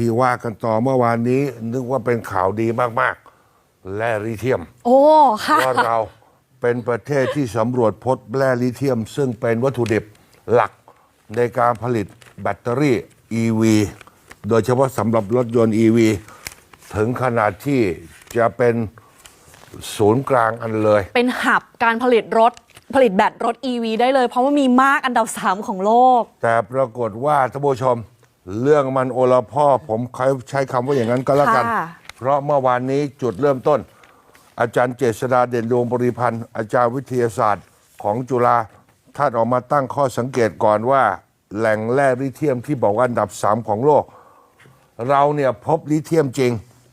ที่ว่ากันต่อเมื่อวานนี้นึกว่าเป็นข่าวดีมากๆ แร่ลิเทียม โอ้ค่ะว่าเราเป็นประเทศที่สำรวจพบแร่ลิเทียม ซึ่งเป็นวัตถุดิบหลักในการผลิตแบตเตอรี่ EV โดยเฉพาะสำหรับรถยนต์ EV ถึงขนาดที่จะเป็นศูนย์กลางอันเลย เป็นหับการผลิตรถผลิตแบตรถ EV ได้เลย เพราะว่ามีมากอันดับ3ของโลก แต่ปรากฏว่าท่านผู้ชม เรื่องมันโอละพ่อผมใช้คำว่าอย่างนั้นก็แล้วกัน ค่ะเพราะเมื่อวานนี้จุดเริ่มต้น อาจารย์เจษดาเด่นดวงบริพันธ์ อาจารย์วิทยาศาสตร์ของจุฬาท่านออกมาตั้งข้อสังเกตก่อนว่า แหล่งแร่ลิเทียมที่บอกว่าอันดับสามของโลก เราเนี่ยพบลิเทียมจริง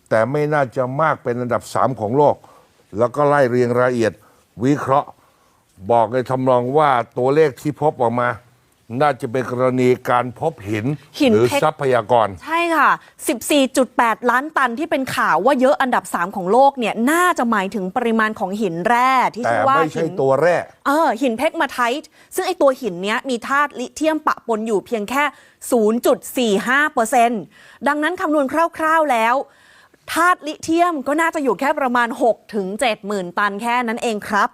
แต่ไม่น่าจะมากเป็นอันดับสามของโลก แล้วก็ไล่เรียงรายละเอียดวิเคราะห์ บอกในทำนองว่าตัวเลขที่พบออกมา น่าจะเป็นกรณีการพบหินหินหรือเพชร ทรัพยากร ใช่ค่ะ 14.8 ล้านตันที่เป็นข่าวว่าเยอะอันดับ 3 ของโลกเนี่ยน่าจะหมายถึงปริมาณของหินแร่ที่แต่ชื่อว่าไม่ใช่หินตัวแร่ เออหินเพกมาไทต์ซึ่งไอตัวหินเนี้ยมีธาตุลิเทียมปะปนอยู่เพียงแค่ 0.45%ดังนั้นคำนวณคร่าวๆแล้วธาตุลิเทียมก็น่าจะอยู่แค่ประมาณ 6 ถึง7หมื่นตันแค่นั้นเองครับ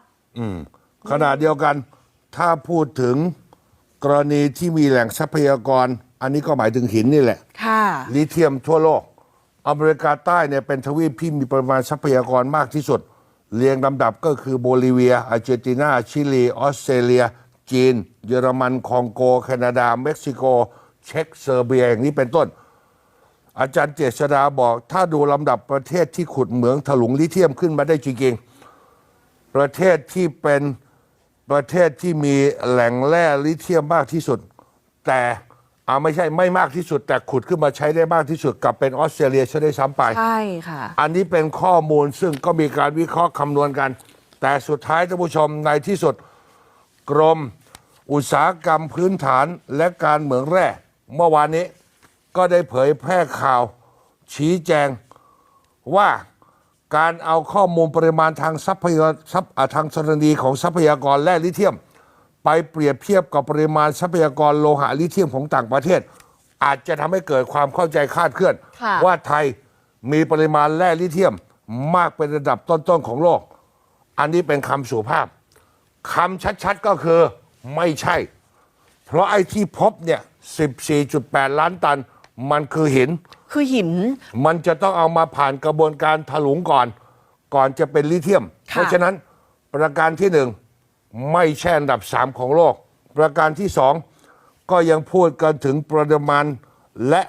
ขณะเดียวกันถ้าพูดถึง กรณีที่มีแหล่งทรัพยากร อันนี้ก็หมายถึงหินนี่แหละ ค่ะ ลิเทียมทั่วโลก อเมริกาใต้เนี่ยเป็นทวีปที่มีปริมาณทรัพยากรมากที่สุด เรียงลำดับก็คือโบลิเวีย อาร์เจนตินา ชิลี ออสเตรเลีย จีน เยอรมัน คองโก แคนาดา เม็กซิโก เช็กเซอร์เบียอย่างนี้เป็นต้น อาจารย์เจษดาบอก ถ้าดูลำดับประเทศที่ขุดเหมืองถลุงลิเทียมขึ้นมาได้จริงๆ ประเทศที่เป็น ประเทศที่มีแหล่งแร่ลิเทียมมากที่สุด แต่อาไม่ใช่ไม่มากที่สุด แต่ขุดขึ้นมาใช้ได้มากที่สุดกลับเป็นออสเตรเลียใช้ได้ซ้ำไป ใช่ค่ะ อันนี้เป็นข้อมูลซึ่งก็มีการวิเคราะห์คำนวณกัน แต่สุดท้ายท่านผู้ชมในที่สุดกรม อุตสาหกรรมพื้นฐานและการเหมืองแร่ เมื่อวานนี้ก็ได้เผยแพร่ข่าวชี้แจงว่า การเอาข้อมูลปริมาณทางทรัพยากรทรัพย์อ่าทางธรณีของทรัพยากรแร่ลิเทียม ไปเปรียบเทียบกับปริมาณทรัพยากรโลหะลิเทียมของต่างประเทศ อาจจะทำให้เกิดความเข้าใจคลาดเคลื่อนค่ะว่าไทยมีปริมาณแร่ลิเทียมมากเป็นระดับต้นๆของโลก อันนี้เป็นคำสุภาพคำชัดๆก็คือไม่ใช่ เพราะไอ้ที่พบเนี่ย 14.8 ล้านตัน มันคือหิน คือหิน มันจะต้องเอามาผ่านกระบวนการถลุงก่อน ก่อนจะเป็นลิเทียมค่ะเพราะฉะนั้นประการที่หนึ่งไม่ใช่อันดับสามของโลก ประการที่สองก็ยังพูดกันถึงปริมาณและ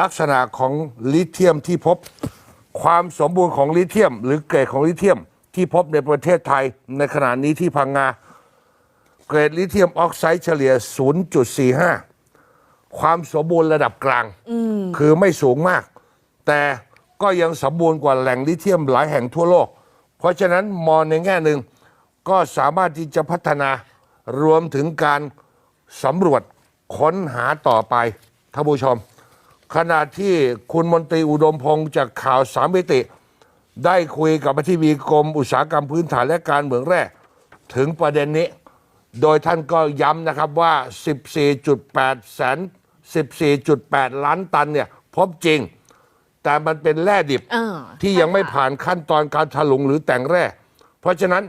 ลักษณะของลิเทียมที่พบ ความสมบูรณ์ของลิเทียม หรือเกรดของลิเทียมที่พบในประเทศไทยในขณะนี้ที่พังงา เกรดลิเทียมออกไซด์เฉลี่ย 0.45 ความสมบูรณ์ระดับกลาง คือไม่สูงมาก แต่ก็ยังสมบูรณ์กว่าแหล่งลิเทียมหลายแห่งทั่วโลก เพราะฉะนั้นมองในแง่หนึ่งก็สามารถที่จะพัฒนารวมถึงการสำรวจค้นหาต่อไปท่านผู้ชม ขณะที่คุณมนตรีอุดมพงศ์จากข่าวสามมิติ ได้คุยกับอธิบดีกรมอุตสาหกรรมพื้นฐานและการเมืองแร่ถึงประเด็นนี้ โดยท่านก็ย้ำนะครับว่า 14.8 แสน 14.8 ล้านตันเนี่ยพบจริง แต่มันเป็นแร่ดิบเออที่ใช่ยังไม่ค่ะผ่านขั้นตอนการถลุงหรือแต่งแร่ เพราะฉะนั้น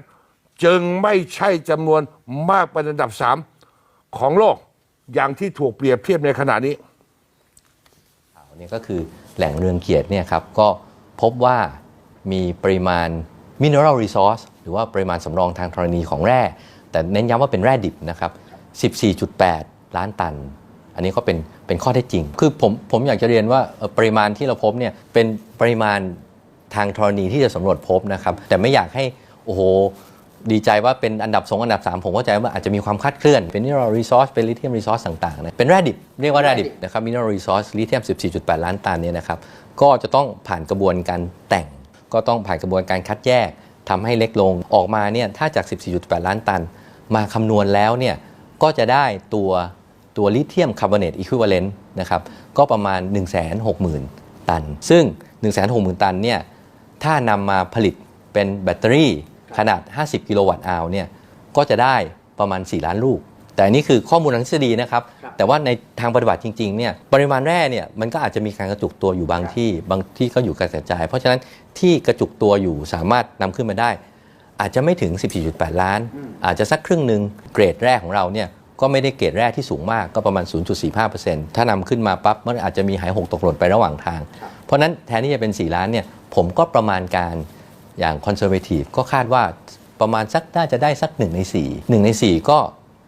จึงไม่ใช่จำนวนมากเป็นอันดับสามของโลกอย่างที่ถูกเปรียบเทียบในขณะนี้ ข่าวเนี่ยก็คือแหล่งเรืองเกียรติเนี่ยครับก็พบว่ามีปริมาณ mineral resource หรือว่าปริมาณสำรองทางธรณีของแร่ แต่เน้นย้ำว่าเป็นแร่ดิบนะครับ 14.8 ล้านตัน อันนี้ก็เป็นเป็นข้อเท็จจริง คือผมผมอยากจะเรียนว่าเอ่อปริมาณที่เราพบเนี่ยเป็นปริมาณทางธรณีที่จะสำรวจพบนะครับ แต่ไม่อยากให้โอ้โหดีใจว่าเป็นอันดับสองอันดับ 3 ผมเข้าใจว่าอาจจะมีความคลาดเคลื่อน เป็น mineral resource เป็น lithium resource ต่างๆนะเป็นแร่ดิบ เรียกว่าแร่ดิบนะครับ mineral resource lithium 14.8 ล้านตันเนี่ยนะครับก็จะต้องผ่านกระบวนการแต่ง ก็ต้องผ่านกระบวนการคัดแยกทำให้เล็กลงออกมาเนี่ยถ้าจาก 14.8 ล้านตัน มาคำนวณแล้วเนี่ยก็จะได้ตัว ตัวลิเธียมคาร์บอเนตอีคิวเวเลนต์นะครับก็ประมาณ 160,000 ตัน ซึ่ง 160,000 ตันเนี่ยถ้านำมาผลิตเป็นแบตเตอรี่ขนาด 50 กิโลวัตต์อาวเนี่ยก็จะได้ประมาณ 4 ล้านลูก แต่อันนี้คือข้อมูลทางทฤษฎีนะครับ แต่ว่าในทางปฏิบัติจริงๆเนี่ยปริมาณแร่เนี่ยมันก็อาจจะมีการกระจุกตัวอยู่บางที่บางที่ก็อยู่กระจาย เพราะฉะนั้นที่กระจุกตัวอยู่สามารถนำขึ้นมาได้ อาจจะไม่ถึง 14.8 ล้าน อาจจะสักครึ่งหนึ่งเกรดแร่ของเราเนี่ย ก็ไม่ได้เกรดแร่ที่สูงมากก็ประมาณ 0.45%ถ้านำขึ้นมาปั๊บมันอาจจะมีหายหกตกหล่นไประหว่างทาง เพราะนั้นแทนที่จะเป็น 4 ล้านเนี่ยผมก็ประมาณการอย่างคอนเซอร์เวทีฟก็คาดว่าประมาณสักน่าจะได้สัก 1 ใน 4 1 ใน 4 ก็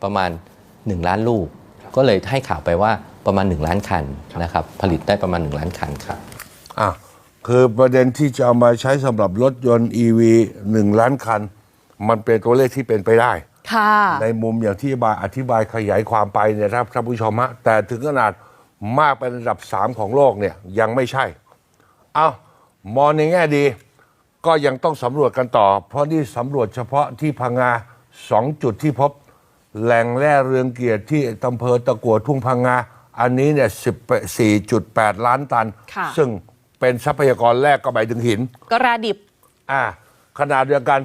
ประมาณ 1 ล้านลูก ก็เลยให้ข่าวไปว่าประมาณ 1 ล้านคันนะครับผลิตได้ประมาณ 1 ล้านคันครับอะคือประเด็นที่จะเอามาใช้สำหรับรถยนต์ EV 1 ล้านคัน มันเป็นตัวเลขที่เป็นไปได้ ในมุมอย่างที่บายอธิบายขยายความไปเนี่ยนะครับท่านผู้ชมฮะแต่ถึงขนาดมากเป็นระดับ3ของโลกเนี่ยยังไม่ใช่ เอามองในแง่ดี ก็ยังต้องสำรวจกันต่อ เพราะนี่สำรวจเฉพาะที่พังงาสองจุดที่พบ แหล่งแร่เรืองเกียรติที่อำเภอตะกัวทุ่งพังงา อันนี้เนี่ย14.8 ล้านตันค่ะซึ่งเป็นทรัพยากรแรกก็หมายถึงหิน ก็ราดิบ อ่าขนาดเดียวกัน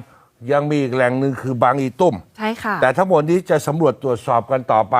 ยังมีอีกแหล่งหนึ่งคือบางอีตุ้ม ใช่ค่ะ แต่ทั้งหมดนี้จะสำรวจตรวจสอบกันต่อไป